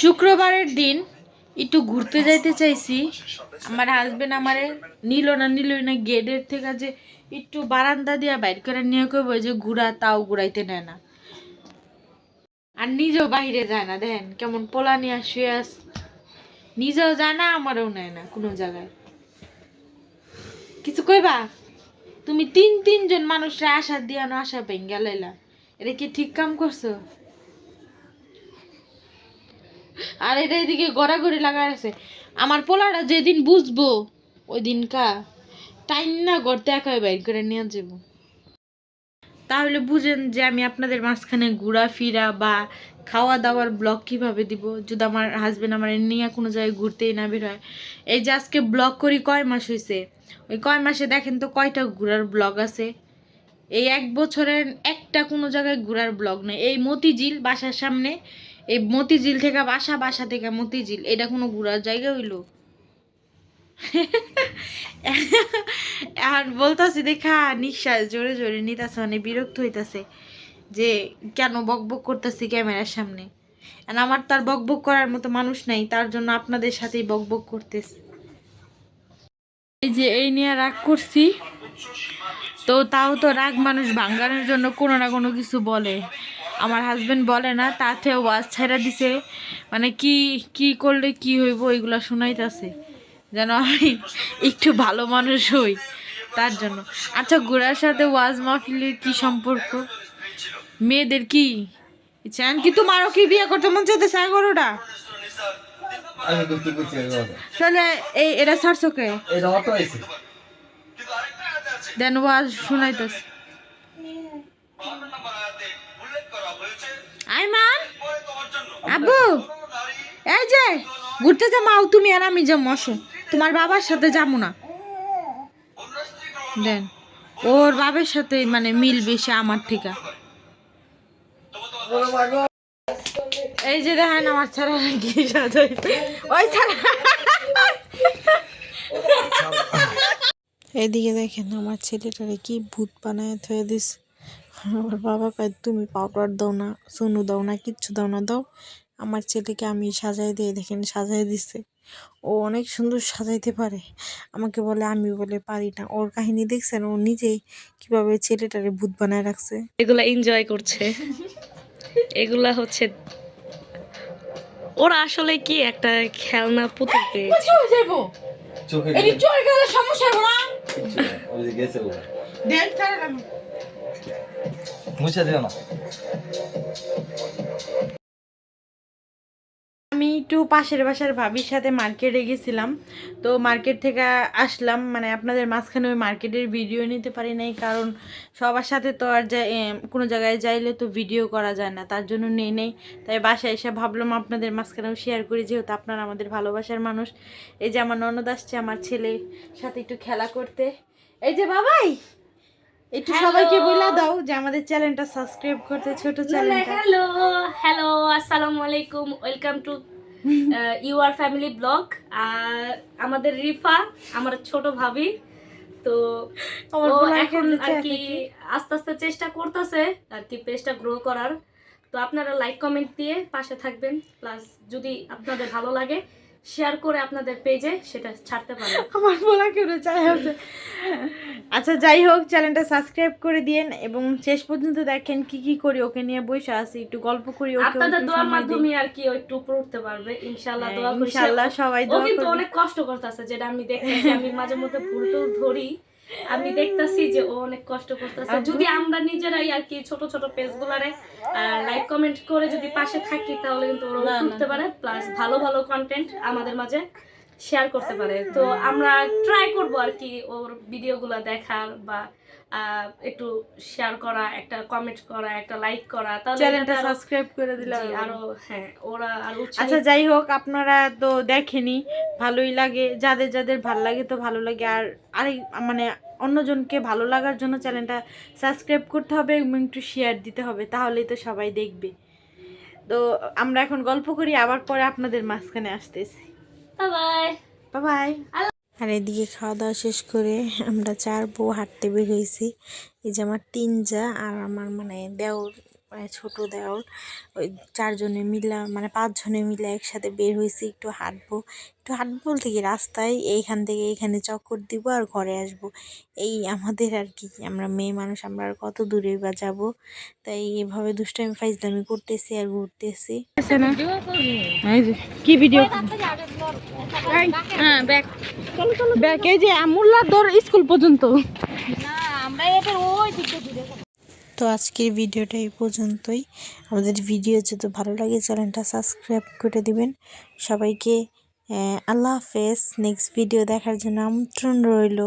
শুক্রবারের দিন একটু ঘুরতে যাইতে চাইছি। আমার হাজবেন্ড আমারে নিল না নিল না, গেটের থেকে যে একটু বারান্দা দিয়া বাইর করে নিয়ে কইব যে ঘুরা, তাও ঘুরাইতে নেয় না। আর নিজেও বাইরে যায় না, দেখেন কেমন পোলা নিয়ে শুয়ে আস নিজেও যায় না, আমারও নেয় না কোনো জায়গায়। কিছু কইবা? তুমি তিন, তিনজন মানুষরা আশা দিয়া না, আশা ভেঙ্গা এটা কি ঠিক কাম করছ? আর এটা এদিকে গড়াগড়ি লাগাই আছে আমার পোলাটা যেদিন বুঝব ওই দিন কা টাইম না গড়তে একাই বাইর করে নিয়ে যাব। তাহলে বুঝেন যে আমি আপনাদের মাঝখানে ঘোরাফেরা বা খাওয়া দাওয়ার ব্লগ কীভাবে দিব? যদি আমার হাজবেন্ড আমার নিয়ে কোনো জায়গায় ঘুরতেই না বের হয়। এই যে আজকে ব্লগ করি কয় মাস হয়েছে ওই কয় মাসে দেখেন তো কয়টা ঘোরার ব্লগ আছে? এই এক বছরের একটা কোনো জায়গায় ঘোরার ব্লগ নেই। এই মতিঝিল বাসার সামনে এই মতিঝিল থেকে বাসা বাসা থেকে মতিঝিল। এটা কোনো ঘোরার জায়গা হইল? আর বলতাছি, দেখা, নিঃশ্বাস জোরে জোরে নিতাছে মানে বিরক্ত হইতাছে যে কেন বক বক করতেছি ক্যামেরার সামনে। আর আমার তার বক বক করার মতো মানুষ নাই, তার জন্য আপনাদের সাথেই বক বক করতেছে। এই যে, এই নিয়ে রাগ করছি। তো তাও তো রাগ মানুষ ভাঙ্গানোর জন্য কোনো না কোনো কিছু বলে। আমার হাজব্যান্ড বলে না তাতে ওয়াজ ছেড়ে দিছে। মানে কি কি করলে কি হইব এগুলো শোনাইতেছে। যেন আমি একটু ভালো মানুষ হই তার জন্য। আচ্ছা ঘোড়ার সাথে ওয়াজ মাহফিলের কি সম্পর্ক? মেয়েদের কি? চান কি তোমারও কি বিয়ে করতে মন করছি এগারোটা তাহলে এই এটা ছাড়ছো কে? দেন ওয়াজ শোনাইতেছে। আব্বু, এই যে, ঘুরতে যাও তুমি আর আমি যাব আসো তোমার বাবার সাথে যাব না। দেন, ওর বাবার সাথে মানে মিল বেশি আমার থেকে। এই যে দেখেন, আমার ছাড়া কি ওই ছাড়া। এদিকে দেখেন, আমার ছেলেটারে কি ভূত বানায় থয়ে দিস আমার বাবা কয় তুমি পাউডার দাও না সোনু দাও না কিচ্ছু দাও না দাও। আমার ছেলেকে আমি সাজাই দিয়ে দেখেন সাজাই দিছে। ও অনেক সুন্দর সাজাইতে পারে। আমাকে বলে আমি বলে পারি না। ওর কাহিনী দেখছেন? ও নিজেই কীভাবে ছেলেটারে ভূত বানায় রাখছে। এগুলা এনজয় করছে। এগুলা হচ্ছে ওরা আসলে কি একটা খেলনা পুতুল পেয়েছে? যাব চোখে গেলে। সমস্যা হবে না? ওই যে গেছে ও দেখ ছাড়া মুছে দিও না। আমি একটু পাশের বাসার ভাবির সাথে মার্কেটে গেছিলাম। তো মার্কেট থেকে আসলাম মানে আপনাদের মাঝখানে ওই মার্কেটের ভিডিও নিতে পারি নাই, কারণ সবার সাথে তো আর কোনো জায়গায় যাইলে তো ভিডিও করা যায় না, তার জন্য নেই নেই। তাই বাসায় এসে ভাবলাম আপনাদের মাঝখানেও শেয়ার করি, যেহেতু আপনারা আমাদের ভালোবাসার মানুষ। এই যে আমার ননদ আসছে, আমার ছেলে সাথে একটু খেলা করতে। এই যে বাবাই! একটু সবাইকে বলে দাও যে আমাদের চ্যানেলটা সাবস্ক্রাইব করতে ছোট চ্যানেলটা। হ্যালো হ্যালো আসসালামু আলাইকুম welcome to your family vlog আর আমাদের রিফা আমার ছোট ভাবি তো ও এখন আর কি আস্তে আস্তে চেষ্টা করতেছে আর কি পেজটা গ্রো করার। তো আপনারা লাইক কমেন্ট দিয়ে পাশে থাকবেন প্লাস যদি আপনাদের ভালো লাগে শেয়ার করে আপনাদের পেজে সেটা ছাড়তে পারেন আমার বলা কেউ চাই আছে। আচ্ছা যাই হোক চ্যানেলটা সাবস্ক্রাইব করে দিয়েন এবং শেষ পর্যন্ত দেখেন কি কি করি ওকে নিয়ে বসে আছি একটু গল্প করি ওকে আপনাদের দোয়ার মাধ্যমে আর কি একটু উপরে উঠতে পারবে ইনশাআল্লাহ হ্যাঁ, দোয়া করি। ইনশাআল্লাহ সবাই ও দোয়া কিন্তু অনেক কষ্ট করতেছে যেটা আমি দেখতেছি আমি মাঝে মধ্যে ভুল টুল ধরি। আমি দেখতাছি যে ও অনেক কষ্ট করতেছে। যদি আমরা নিজেরাই আর কি ছোট ছোট পেজ গুলারে লাইক কমেন্ট করে যদি পাশে থাকি তাহলে কিন্তু ওরা। উঠতে পারে। প্লাস ভালো ভালো কন্টেন্ট আমাদের মাঝে। শেয়ার করতে পারে। তো আমরা ট্রাই করব আর কি ওর ভিডিওগুলো দেখার বা একটু শেয়ার করা একটা কমেন্ট করা একটা লাইক করা। তাহলে চ্যানেলটা সাবস্ক্রাইব করে দিলে আরও হ্যাঁ ওরা আরও আচ্ছা যাই হোক আপনারা তো দেখেনি ভালোই লাগে। যাদের যাদের ভালো লাগে তো ভালো লাগে। আর আরেক মানে অন্যজনকে ভালো লাগার জন্য চ্যানেলটা সাবস্ক্রাইব করতে হবে এবং একটু শেয়ার দিতে হবে তাহলেই তো সবাই দেখবে। তো আমরা এখন গল্প করি আবার পরে আপনাদের মাঝখানে আসতেছি। বাই বাই আর এদিকে খাওয়া দাওয়া শেষ করে আমরা চার বউ হাঁটতে বের হয়েছি। এই যে আমার তিন যা আর আমার মানে দেওর মানে ছোট দেওর ওই চারজনে মিলা মানে পাঁচজনে মিলে একসাথে বের হয়েছি একটু হাঁটবো। একটু হাঁটবো বলতে কি রাস্তায় এইখান থেকে এইখানে চক্কর দিব আর ঘরে আসব। এই আমাদের আর কি আমরা মেয়ে মানুষ আমরা আর কত দূরে বা যাব? তাই এভাবে দুষ্টামি ফাইজলামি করতেছি আর ঘুরতেছি। কি ভিডিও হ্যাঁ ব্যাক ব্যাক এই যে স্কুল পর্যন্ত। তো আজকের ভিডিওটা এই পর্যন্তই। আমাদের ভিডিও যদি ভালো লাগে চ্যানেলটা সাবস্ক্রাইব করে দিবেন। সবাইকে আল্লাহ হাফেজ। নেক্সট ভিডিও দেখার জন্য আমন্ত্রণ রইল।